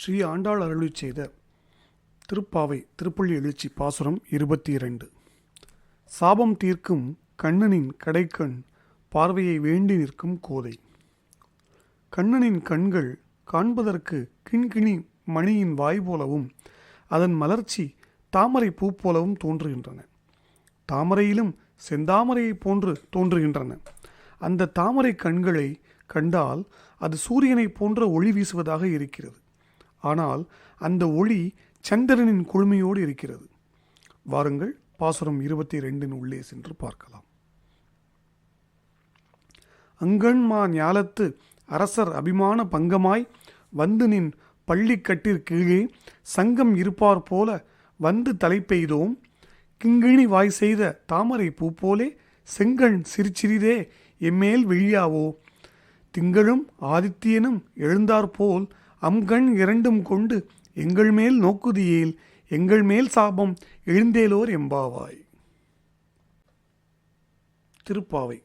ஸ்ரீ ஆண்டாள் அருளி செய்த திருப்பாவை திருப்பள்ளி எழுச்சி பாசுரம் இருபத்தி இரண்டு சாபம் தீர்க்கும் கண்ணனின் கடைக்கண் பார்வையை வேண்டி நிற்கும் கோதை. கண்ணனின் கண்கள் காண்பதற்கு கிண்கிணி மணியின் வாய் போலவும் அதன் மலர்ச்சி தாமரை பூ போலவும் தோன்றுகின்றன. தாமரையிலும் செந்தாமரையைப் போன்று தோன்றுகின்றன. அந்த தாமரை கண்களை கண்டால் அது சூரியனைப் போன்ற ஒளி வீசுவதாக இருக்கிறது. ஆனால் அந்த ஒளி சந்திரனின் குழுமையோடு இருக்கிறது. வாருங்கள் பாசுரம் இருபத்தி ரெண்டின் உள்ளே சென்று பார்க்கலாம். அங்கண்மா ஞாலத்து அரசர் அபிமான பங்கமாய் வந்து நின் பள்ளிக்கட்டிற் கீழே சங்கம் இருப்பார் போல வந்து தலை பெய்தோம். கிங்கிணி வாய் செய்த தாமரை பூ போலே செங்கண் சிரிச்சிறிதே எம்மேல் விழியாவோ. திங்களும் ஆதித்யனும் எழுந்தாற்போல் அம்கண் இரண்டும் கொண்டு எங்கள் மேல் நோக்குதியேல் எங்கள் மேல் சாபம் எழுந்தேலோர் எம்பாவாய். திருப்பாவை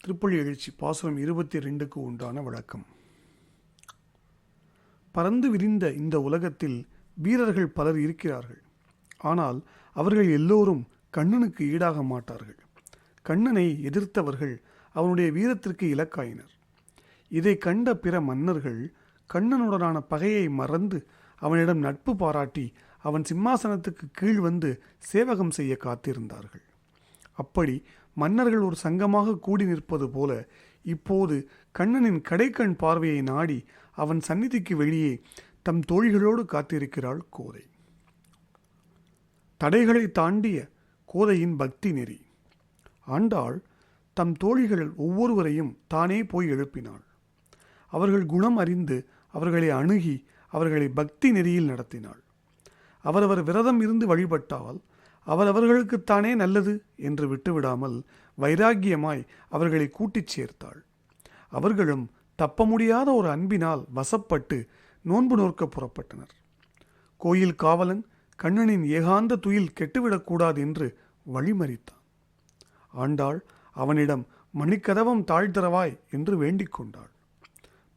திருப்பள்ளி எழுச்சி பாசுரம் இருபத்தி ரெண்டுக்கு உண்டான விளக்கம் பறந்து விரிந்த இந்த உலகத்தில் வீரர்கள் பலர் இருக்கிறார்கள். ஆனால் அவர்கள் எல்லோரும் கண்ணனுக்கு ஈடாக மாட்டார்கள். கண்ணனை எதிர்த்தவர்கள் அவனுடைய வீரத்திற்கு இலக்காயினர். இதை கண்ட பிற மன்னர்கள் கண்ணனுடனான பகையை மறந்து அவனிடம் நட்பு பாராட்டி அவன் சிம்மாசனத்துக்கு கீழ் வந்து சேவகம் செய்ய காத்திருந்தார்கள். அப்படி மன்னர்கள் ஒரு சங்கமாக கூடி நிற்பது போல இப்போது கண்ணனின் கடைக்கண் பார்வையை நாடி அவன் சந்நிதிக்கு வெளியே தம் தோழிகளோடு காத்திருக்கிறாள் கோதை. தடைகளை தாண்டிய கோதையின் பக்தி நெறி. ஆண்டாள் தம் தோழிகள் ஒவ்வொருவரையும் தானே போய் எழுப்பினாள். அவர்கள் குணம் அறிந்து அவர்களை அணுகி அவர்களை பக்தி நெறியில் நடத்தினாள். அவரவர் விரதம் இருந்து வழிபட்டால் அவரவர்களுக்குத்தானே நல்லது என்று விட்டுவிடாமல் வைராகியமாய் அவர்களை கூட்டிச் சேர்த்தாள். அவர்களும் தப்ப முடியாத ஒரு அன்பினால் வசப்பட்டு நோன்பு நோர்க்க புறப்பட்டனர். கோயில் காவலன் கண்ணனின் ஏகாந்த துயில் கெட்டுவிடக்கூடாது என்று வழிமறித்தான். ஆண்டாள் அவனிடம் மணிக்கதவம் தாழ்த்தரவாய் என்று வேண்டிக் கொண்டாள்.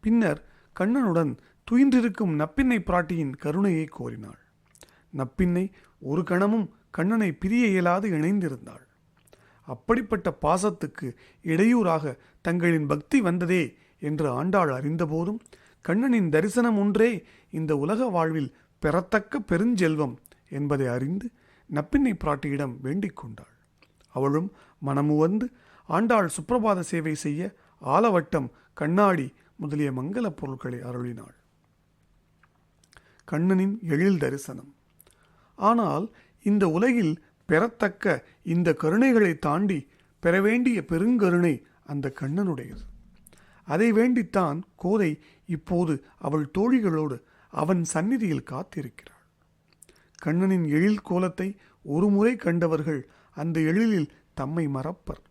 பின்னர் கண்ணனுடன் துயின்றிருக்கும் நப்பின்னை பிராட்டியின் கருணையை கோரினாள். நப்பின்னை ஒரு கணமும் கண்ணனை பிரிய இயலாது இணைந்திருந்தாள். அப்படிப்பட்ட பாசத்துக்கு இடையூறாக தங்களின் பக்தி வந்ததே என்று ஆண்டாள் அறிந்தபோதும் கண்ணனின் தரிசனம் ஒன்றே இந்த உலக வாழ்வில் பெறத்தக்க பெருஞ்செல்வம் என்பதை அறிந்து நப்பின்னை பிராட்டியிடம் வேண்டிக் கொண்டாள். அவளும் மனமுவந்து ஆண்டாள் சுப்பிரபாத சேவை செய்ய ஆலவட்டம் கண்ணாடி முதலிய மங்களப் பொருட்களை அருளினாள். கண்ணனின் எழில் தரிசனம். ஆனால் இந்த உலகில் பெறத்தக்க இந்த கருணைகளை தாண்டி பெற வேண்டிய பெருங்கருணை அந்த கண்ணனுடையது. அதை வேண்டித்தான் கோதை இப்போது அவள் தோழிகளோடு அவன் சந்நிதியில் காத்திருக்கிறாள். கண்ணனின் எழில் கோலத்தை ஒருமுறை கண்டவர்கள் அந்த எழிலில் தம்மை மறப்பர்.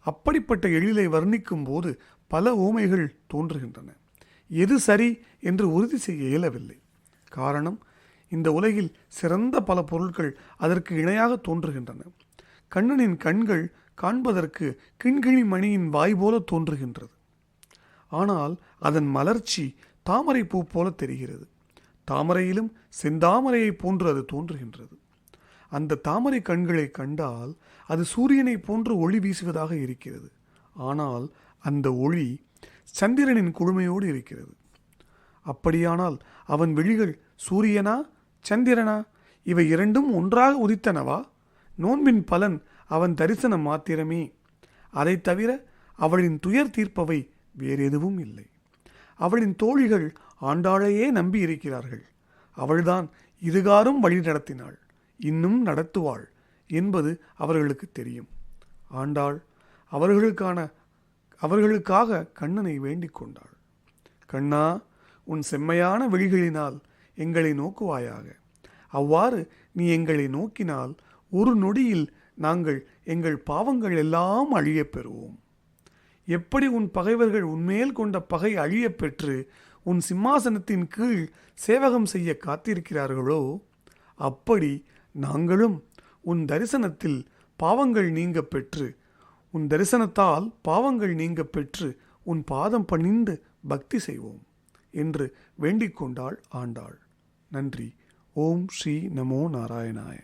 அப்படிப்பட்ட எழிலை வர்ணிக்கும் போது பல ஊமைகள் தோன்றுகின்றன. எது சரி என்று உறுதி செய்ய இயலவில்லை. காரணம் இந்த உலகில் சிறந்த பல பொருட்கள் அதற்கு இணையாக தோன்றுகின்றன. கண்ணனின் கண்கள் காண்பதற்கு கிண்கிணி மணியின் வாய் போல தோன்றுகின்றது. ஆனால் அதன் மலர்ச்சி தாமரை பூ போல தெரிகிறது. தாமரையிலும் செந்தாமரையைப் போன்று அது தோன்றுகின்றது. அந்த தாமரை கண்களை கண்டால் அது சூரியனை போன்று ஒளி வீசுவதாக இருக்கிறது. ஆனால் அந்த ஒளி சந்திரனின் குழுமையோடு இருக்கிறது. அப்படியானால் அவன் விழிகள் சூரியனா சந்திரனா? இவை இரண்டும் ஒன்றாக உதித்தனவா? நோன்பின் பலன் அவன் தரிசனம் மாத்திரமே. அதைத் தவிர அவளின் துயர் தீர்ப்பவை வேறெதுவும் இல்லை. அவளின் தோழிகள் ஆண்டாளையே நம்பி இருக்கிறார்கள். அவள்தான் இதுகாரும் வழி நடத்தினாள். இன்னும் நடத்துவாள் என்பது அவர்களுக்கு தெரியும். ஆண்டாள் அவர்களுக்கான அவர்களுக்காக கண்ணனை வேண்டிக் கொண்டாள். கண்ணா உன் செம்மையான விழிகளினால் எங்களை நோக்குவாயாக. அவ்வாறு நீ எங்களை நோக்கினால் ஒரு நொடியில் நாங்கள் எங்கள் பாவங்கள் எல்லாம் அழியப் பெறுவோம். எப்படி உன் பகைவர்கள் உன்மேல் கொண்ட பகை அழியப் பெற்று உன் சிம்மாசனத்தின் கீழ் சேவகம் செய்ய காத்திருக்கிறார்களோ? அப்படி நாங்களும் உன் தரிசனத்தில் பாவங்கள் நீங்க பெற்று உன் தரிசனத்தால் பாவங்கள் நீங்க பெற்று உன் பாதம் பணிந்து பக்தி செய்வோம் என்று வேண்டிக் கொண்டாள் ஆண்டாள். நன்றி. ஓம் ஸ்ரீ நமோ நாராயணாய.